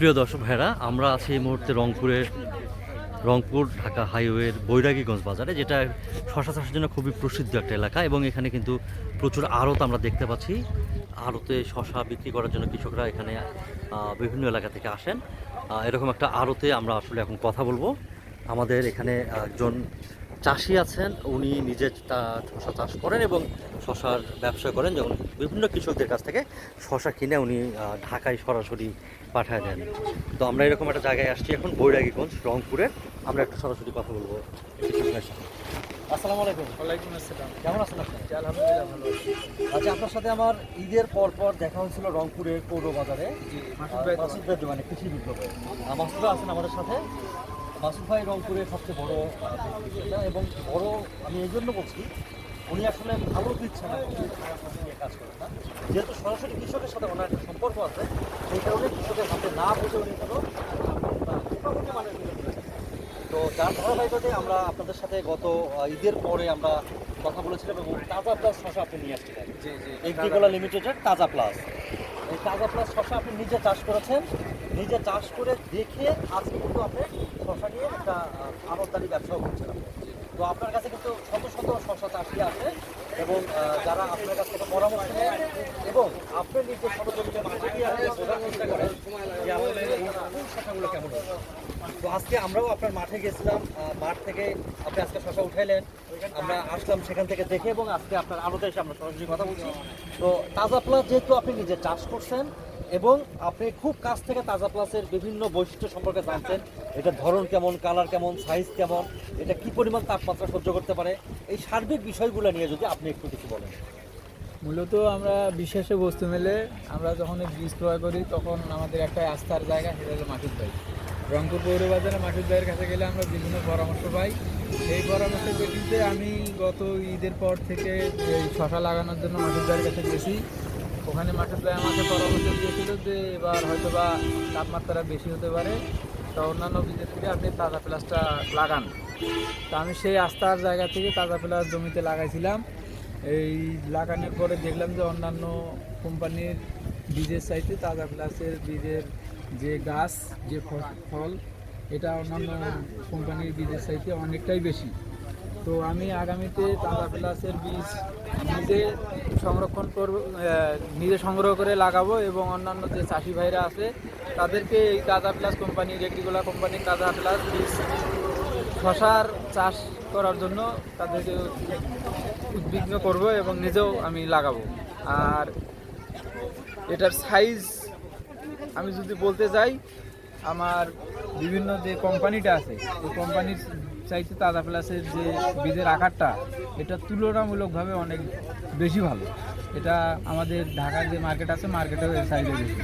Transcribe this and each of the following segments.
প্রিয় দর্শক ভাইরা আমরা আছি এই মুহূর্তে রংপুরের রংপুর ঢাকা হাইওয়ের বৈরাগীগঞ্জ বাজারে, যেটা শশা চাষের জন্য খুবই প্রসিদ্ধ একটা এলাকা এবং এখানে কিন্তু প্রচুর আড়ত আমরা দেখতে পাচ্ছি। আড়তে শশা বিক্রি করার জন্য কৃষকরা এখানে বিভিন্ন এলাকা থেকে আসেন। এরকম একটা আড়তে আমরা আসলে এখন কথা বলব। আমাদের এখানে একজন চাষি আছেন উনি নিজে শশা চাষ করেন এবং শশার ব্যবসা করেন যেমন বিভিন্ন কৃষকদের কাছ থেকে শশা কিনে উনি ঢাকায় সরাসরি পাঠায় দেন। তো আমরা এরকম একটা জায়গায় আসছি এখন বৈরাগীগঞ্জ রংপুরে আমরা একটু সরাসরি কথা বলব কৃষকের সাথে। আসসালামু আলাইকুম। ওয়ালাইকুম আসসালাম। কেমন আছেন আপনি? আলহামদুলিল্লাহ ভালো আছি। আচ্ছা আপনার সাথে আমার ঈদের পর পর দেখা হয়েছিল রংপুরের পৌর বাজারে মাসুদ ভাই কৃষি বিপ্লবে আহ, মাসুদ আছেন আমাদের সাথে। মাসুদ ভাই রংপুরের সবচেয়ে বড় এবং বড় আমি এই জন্য বলছি উনি আসলে ভালো দিচ্ছে না নিয়ে কাজ করেন না। যেহেতু সরাসরি কৃষকের সাথে ওনার একটা সম্পর্ক আছে সেই কারণে কৃষকের হাতে না বুঝে উনি কোনো করেছেন। তো যার ধারাবাহিকতায় আমরা আপনাদের সাথে গত ঈদের পরে আমরা কথা বলেছিলাম এবং তাজা প্লাস শশা আপনি নিয়ে আসছিলেন এগ্রিকোলা লিমিটেডের তাজা প্লাস। এই তাজা প্লাস শশা আপনি নিজে চাষ করেছেন? নিজে চাষ করে দেখে আজকে কিন্তু আপনি শশা নিয়ে একটা আমদানি ব্যবসাও করছেন তো আপনার কাছে কিন্তু শত শত শশা চাষি আছে এবং যারা আপনার কাছ থেকে পরামর্শ নেয় এবং আপনি নিজে জমিতে মাঠে গিয়ে আপনি বোঝার চেষ্টা করেন যে এই কোন শশাগুলো কেমন তো আজকে আমরাও আপনার মাঠে গেছিলাম মাঠ থেকে আপনি আজকে শশা উঠাইলেন, আমরা আসলাম সেখান থেকে দেখে এবং আজকে আপনার আলোতে এসে আমরা সরাসরি কথা বলছি। তো তাজা প্লাস যেহেতু আপনি নিজে চাষ করছেন এবং আপনি খুব কাছ থেকে তাজা প্লাসের বিভিন্ন বৈশিষ্ট্য সম্পর্কে জানছেন, এটা ধরন কেমন কালার কেমন সাইজ কেমন, এটা কি পরিমাণ তাপমাত্রা সহ্য করতে পারে, এই সার্বিক বিষয়গুলো নিয়ে যদি আপনি একটু কিছু বলেন। মূলত আমরা বিশেষে বস্তু মেলে আমরা যখন বীজ ক্রয় করি, তখন আমাদের একটা আস্থার জায়গা, সেটা হলো মাটির ভাই রংপুর পৌর বাজারে মাসুদ ভাইয়ের কাছে গেলে আমরা বিভিন্ন পরামর্শ পাই। সেই পরামর্শের প্রেক্ষিতে আমি গত ঈদের পর থেকে এই শশা লাগানোর জন্য মাটির ভাইয়ের কাছে গেছি। ওখানে মাঠে প্রায় আমাকে পরামর্শ দিয়েছিল যে এবার হয়তো বা তাপমাত্রা বেশি হতে পারে। তা অন্যান্য বীজের থেকে আপনি তাজা প্লাসটা লাগান। তা আমি সেই আস্থার জায়গা থেকে তাজা প্লাস জমিতে লাগাইছিলাম। এই লাগানোর পরে দেখলাম যে অন্যান্য কোম্পানির বীজের চাইতে তাজা প্লাসের বীজের যে গাছ, যে ফল, এটা অন্যান্য কোম্পানির বীজের চাইতে অনেকটাই বেশি। তো আমি আগামীতে তাজা প্লাসের বীজ নিজে সংরক্ষণ করব নিজে সংগ্রহ করে লাগাবো এবং অন্যান্য যে চাষি ভাইরা আছে, তাদেরকে এই তাজা প্লাস কোম্পানির এগ্রিকোলা কোম্পানির তাজা প্লাস শশার চাষ করার জন্য তাদেরকে উদ্বিগ্ন করব এবং নিজেও আমি লাগাবো। আর এটার সাইজ আমি যদি বলতে যাই, আমার বিভিন্ন যে কোম্পানিটা আছে, ওই কোম্পানির চাইতে তাজা প্লাসের যে বীজের আকারটা, এটা তুলনামূলকভাবে অনেক বেশি ভালো। এটা আমাদের ঢাকার যে মার্কেট আছে মার্কেটেও এর সাইজে বেশি।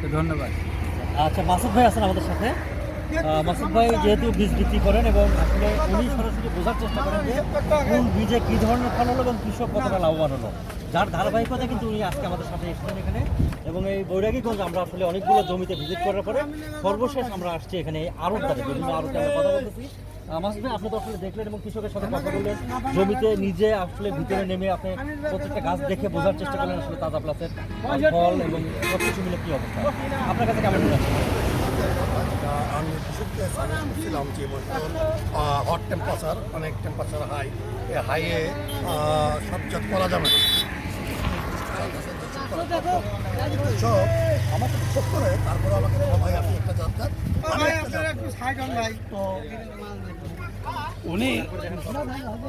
তো ধন্যবাদ। আচ্ছা মাসুদ ভাই আছেন আমাদের সাথে। মাসুদ ভাই যেহেতু বীজ বিক্রি করেন এবং আসলে উনি সরাসরি বোঝার চেষ্টা করেন যে কোন বীজে কী ধরনের ফল হলো এবং কৃষক কতটা লাভবান হলো। যার ধারাবাহিকতা কিন্তু উনি আজকে আমাদের সাথে এসেছেন এখানে। এবং এই বৈরাগীগঞ্জ আমরা আসলে অনেকগুলো জমিতে ভিজিট করার পরে সর্বশেষ আমরা আসছি এখানে আড়তদারে বিভিন্ন আড়তে আমরা কথা বলতেছি। আহ, আপনি তো আসলে দেখলেন এবং কৃষকের সাথে কথা বললেন। জমিতে নিজে আসলে ভিতরে নেমে আপনি প্রত্যেকটা গাছ দেখে বোঝার চেষ্টা করলেন আসলে তাজা প্লাসের ফল এবং সব কিছু মিলে কী অবস্থা। আপনার কাছে কেমন মনে আমি কৃষককে সাজেস্ট করছিলাম যে হট টেম্পারেচার অনেক টেম্পারেচার হাই হাইয়ে সবজাত করা যাবে না। আমাকে বিশ্বাস করে তারপরে আমাকে ভাই আপনি একটা একটা তো উনি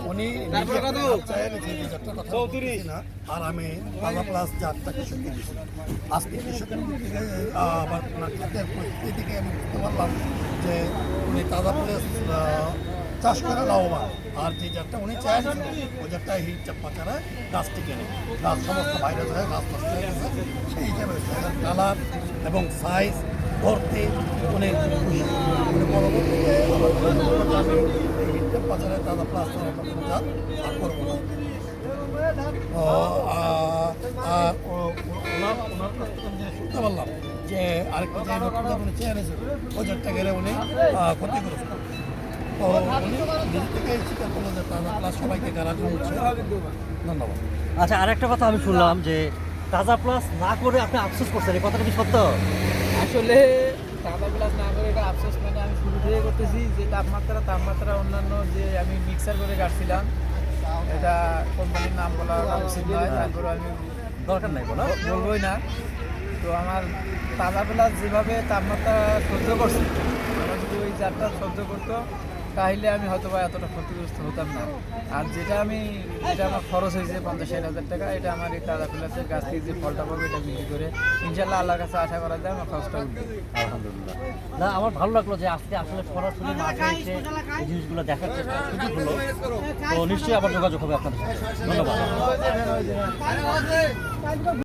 উনি আর আমি বাংলা প্লাস জাতটা কৃষককে দিয়েছি। আজকে কৃষকের দিক থেকে আহ, আবার ওনার খাতের পরিস্থিতি আমি বুঝতে পারলাম যে উনি তাজা প্লাস চাষ করে লাভবান। আর যে জাতটা উনি চাইছেন ওই জাতটা হিট চাপ্পা ছাড়া গাছ টিকে নেই গাছ সমস্ত ভাইরাস হয়ে, গাছ নষ্ট হয়ে গেছে। সেই হিসাবে কালার এবং সাইজ ভর্তি উনি পরবর্তীতে আমি এই হিট চাপ্পা ছাড়া তাজা প্লাস জাত আর করব। না আর ওনার শুনতে পারলাম যে আরেকটা উনি চেয়ে এনেছেন, ওই জাতটা গেলে উনি ক্ষতি করেছেন তো উনি নিজে থেকেই স্বীকার করল যে তারা সবাইকে হচ্ছে ধন্যবাদ। আচ্ছা আরেকটা কথা আমি শুনলাম যে তাজা প্লাস না করে আপনি আফসোস করছেন এই কথাটা কি সত্য? আসলে তাজা প্লাস না করে এটা আফসোস মানে আমি শুরু থেকে করতেছি যে তাপমাত্রা তাপমাত্রা অন্যান্য যে আমি মিক্সার করে কাটছিলাম এটা কোম্পানির নাম বলা উচিত নয় তারপরে আমি দরকার নাই বলো। বলবোই না। তো আমার তাজা প্লাস যেভাবে তাপমাত্রা সহ্য করছে আমার যদি ওই জারটা সহ্য করতো তাহলে আমি হয়তো বা এতটা ক্ষতিগ্রস্ত হতাম না। আর যেটা আমি, যেটা আমার খরচ হয়েছে পঞ্চাশ ষাট হাজার টাকা, এটা আমার এই তাজা প্লাসের গাছ থেকে যে ফলটা পাবো, এটা বিক্রি করে ইনশাল্লাহ আল্লাহর কাছে আশা করা যায় আমার খরচটা উঠবে। আলহামদুলিল্লাহ। না, আমার ভালো লাগল যে আজকে আসলে সরাসরি মাঠে এসে এই জিনিসগুলো দেখার চেষ্টা সুযোগ হলো তো নিশ্চয়ই আবার যোগাযোগ হবে আপনাদের ধন্যবাদ।